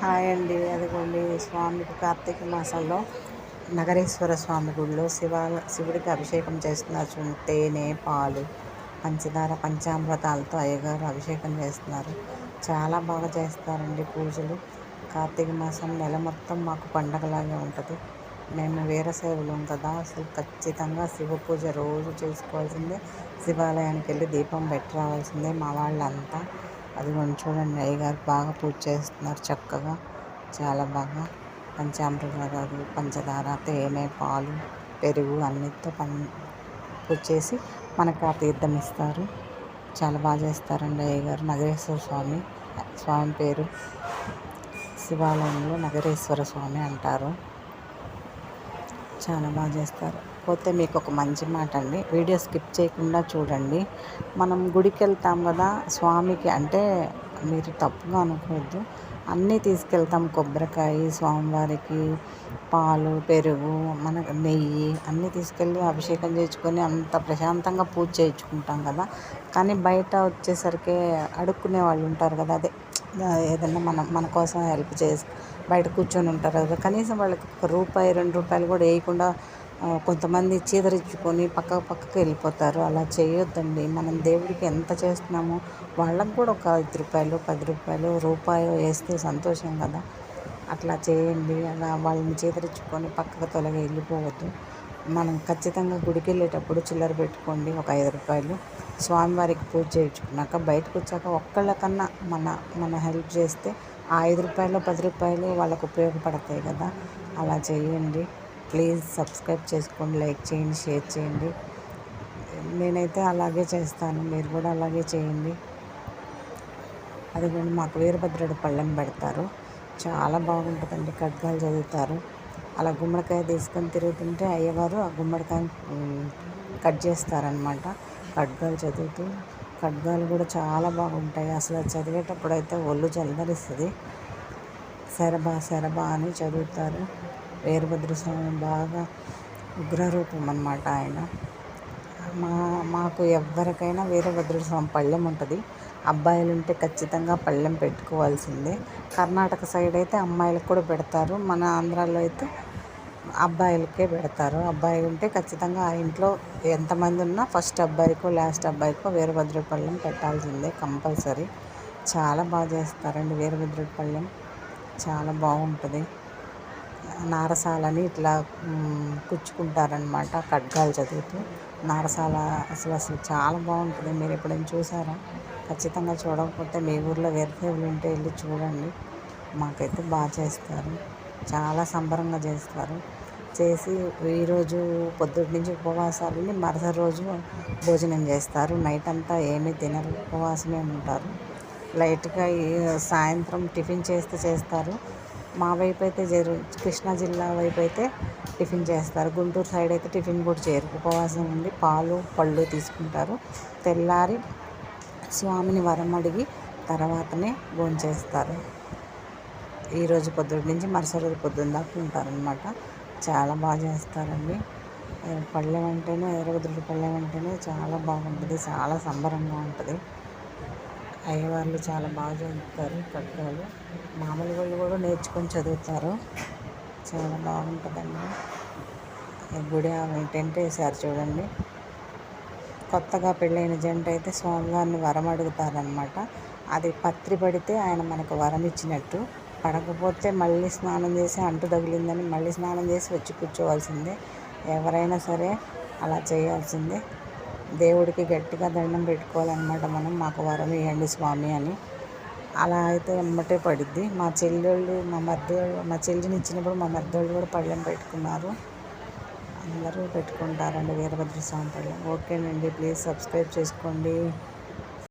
Hi అండి. అదిగోండి స్వామికి కార్తీక మాసంలో నగరేశ్వర స్వామి గుడిలో శివ శివుడికి అభిషేకం చేస్తున్నారు చూడండి. తేనె పాలు పంచదార పంచామృతాలతో అయ్యగారు అభిషేకం చేస్తున్నారు. చాలా బాగా చేస్తారండి పూజలు. కార్తీక మాసం నెల మొత్తం మాకు పండగలాగే ఉంటుంది. మేము వీరసేవులం కదా అసలు ఖచ్చితంగా శివ పూజ రోజు చేసుకోవాల్సిందే. శివాలయానికి వెళ్ళి దీపం పెట్టి రావాల్సిందే మా వాళ్ళంతా. అది మనం చూడండి అయ్యగారు బాగా పూజ చేస్తున్నారు చక్కగా. చాలా బాగా పంచామృతాలు పంచదార తేనె పాలు పెరుగు అన్నిటితో పం పూజ చేసి మనకు ఆ తీర్థం ఇస్తారు. చాలా బాగా చేస్తారండి అయ్యగారు. నగరేశ్వర స్వామి స్వామి పేరు శివాలయంలో నగరేశ్వర స్వామి అంటారు. చాలా బాగా చేస్తారు. పోతే మీకు ఒక మంచి మాట అండి వీడియో స్కిప్ చేయకుండా చూడండి. మనం గుడికి వెళ్తాం కదా స్వామికి అంటే మీరు తప్పుగా అనుకోవద్దు. అన్నీ తీసుకెళ్తాం. కొబ్బరికాయ స్వామివారికి పాలు పెరుగు మన నెయ్యి అన్నీ తీసుకెళ్ళి అభిషేకం చేయించుకొని అంత ప్రశాంతంగా పూజ చేయించుకుంటాం కదా. కానీ బయట వచ్చేసరికి అడుక్కునే వాళ్ళు ఉంటారు కదా అదే ఏదైనా మనం మన కోసం హెల్ప్ చేసి బయట కూర్చొని ఉంటారు కదా. కనీసం వాళ్ళకి ఒక రూపాయి రెండు రూపాయలు కూడా వేయకుండా కొంతమంది చీదరించుకొని పక్క పక్కకు వెళ్ళిపోతారు. అలా చేయొద్దండి. మనం దేవుడికి ఎంత చేస్తున్నామో వాళ్ళకు కూడా ఒక ఐదు రూపాయలు పది రూపాయలు రూపాయలు వేస్తే సంతోషం కదా. అట్లా చేయండి. అలా వాళ్ళని చీదరించుకొని పక్కకు తొలగి వెళ్ళిపోవద్దు. మనం ఖచ్చితంగా గుడికి వెళ్ళేటప్పుడు చిల్లర పెట్టుకోండి ఒక ఐదు రూపాయలు. స్వామివారికి పూజ చేయించుకున్నాక బయటకు వచ్చాక ఒక్కళ్ళకన్నా మన మన హెల్ప్ చేస్తే ఆ ఐదు రూపాయలు పది రూపాయలు వాళ్ళకు ఉపయోగపడతాయి కదా. అలా చేయండి. ప్లీజ్ సబ్స్క్రైబ్ చేసుకోండి లైక్ చేయండి షేర్ చేయండి. నేనైతే అలాగే చేస్తాను. మీరు కూడా అలాగే చేయండి. అది కూడా మాకు వీరభద్రుడు పళ్ళెం పెడతారు. చాలా బాగుంటుందండి ఖడ్గాలు చదువుతారు. అలా గుమ్మడికాయ తీసుకొని తిరుగుతుంటే అయ్యవారు ఆ గుమ్మడికాయని కట్ చేస్తారనమాట ఖడ్గాలు చదువుతూ ఖడ్గాలు కూడా చాలా బాగుంటాయి. అసలు చదివేటప్పుడు అయితే ఒళ్ళు జలదరిస్తుంది శరభా శరభా అని చదువుతారు. వీరభద్ర స్వామి బాగా ఉగ్రరూపం అనమాట ఆయన. మా మాకు ఎవరికైనా వీరభద్ర స్వామి పళ్ళెం ఉంటుంది. అబ్బాయిలు ఉంటే ఖచ్చితంగా పళ్ళెం పెట్టుకోవాల్సిందే. కర్ణాటక సైడ్ అయితే అమ్మాయిలకు కూడా పెడతారు. మన ఆంధ్రాలో అయితే అబ్బాయిలకే పెడతారు. అబ్బాయి ఉంటే ఖచ్చితంగా ఆ ఇంట్లో ఎంతమంది ఉన్నా ఫస్ట్ అబ్బాయికో లాస్ట్ అబ్బాయికో వీరభద్రపళ్ళెం పెట్టాల్సిందే కంపల్సరీ. చాలా బాగా చేస్తారండి వీరభద్రపళ్ళెం చాలా బాగుంటుంది. నారసాలని ఇట్లా కుచ్చుకుంటారనమాట ఖడ్గాలు చదువుతూ. నారసాల అసలు అసలు చాలా బాగుంటుంది. మీరు ఎప్పుడైనా చూసారా? ఖచ్చితంగా చూడకపోతే మీ ఊర్లో వేరే ఉంటే వెళ్ళి చూడండి. మాకైతే బాగా చేస్తారు. చాలా సంబరంగా చేస్తారు. చేసి ఈరోజు పొద్దుటి నుంచి ఉపవాసాలని మరుసటి రోజు భోజనం చేస్తారు. నైట్ అంతా ఏమీ తినరు ఉపవాసమే ఉంటారు. లైట్గా సాయంత్రం టిఫిన్ చేస్తే చేస్తారు. మా వైపు అయితే జరు కృష్ణా జిల్లా వైపు అయితే టిఫిన్ చేస్తారు. గుంటూరు సైడ్ అయితే టిఫిన్ కూడా చేయరు. ఉపవాసం ఉండి పాలు పళ్ళు తీసుకుంటారు. తెల్లారి స్వామిని వరం అడిగి తర్వాతనే భోంచేస్తారు. ఈరోజు పొద్దుటి నుంచి మరుసటి రోజు పొద్దున్న దాకా ఉంటారనమాట చాలా బాగా చేస్తారండి. పళ్ళెం అంటేనే ఎర్రగుద్దుల పళ్ళెం అంటేనే చాలా బాగుంటుంది. చాలా సంబరంగా ఉంటుంది. అయ్యవార్లు చాలా బాగా చదువుతారు కట్టాలు మామూలు వాళ్ళు కూడా నేర్చుకొని చదువుతారు. చాలా బాగుంటుందండి. గుడి టెంట్ వేసారు చూడండి. కొత్తగా పెళ్ళైన జంట అయితే స్వామివారిని వరం అడుగుతారనమాట అది పత్రి పడితే ఆయన మనకు వరం ఇచ్చినట్టు. పడకపోతే మళ్ళీ స్నానం చేసి అంటు తగిలిందని మళ్ళీ స్నానం చేసి వచ్చి కూర్చోవాల్సిందే. ఎవరైనా సరే అలా చేయాల్సిందే. దేవుడికి గట్టిగా దండం పెట్టుకోవాలన్నమాట మనం. మాకు వరం ఇవ్వండి స్వామి అని. అలా అయితే ఎమ్మటే పడిద్ది. మా చెల్లెళ్ళు మా మద్దోళ్ళు మా చెల్లిని ఇచ్చినప్పుడు మా మద్దోళ్ళు కూడా పళ్ళెం పెట్టుకున్నారు. అందరూ పెట్టుకుంటారండి వీరభద్ర స్వామి పళ్ళెం ఓకేనండి ప్లీజ్ సబ్స్క్రైబ్ చేసుకోండి.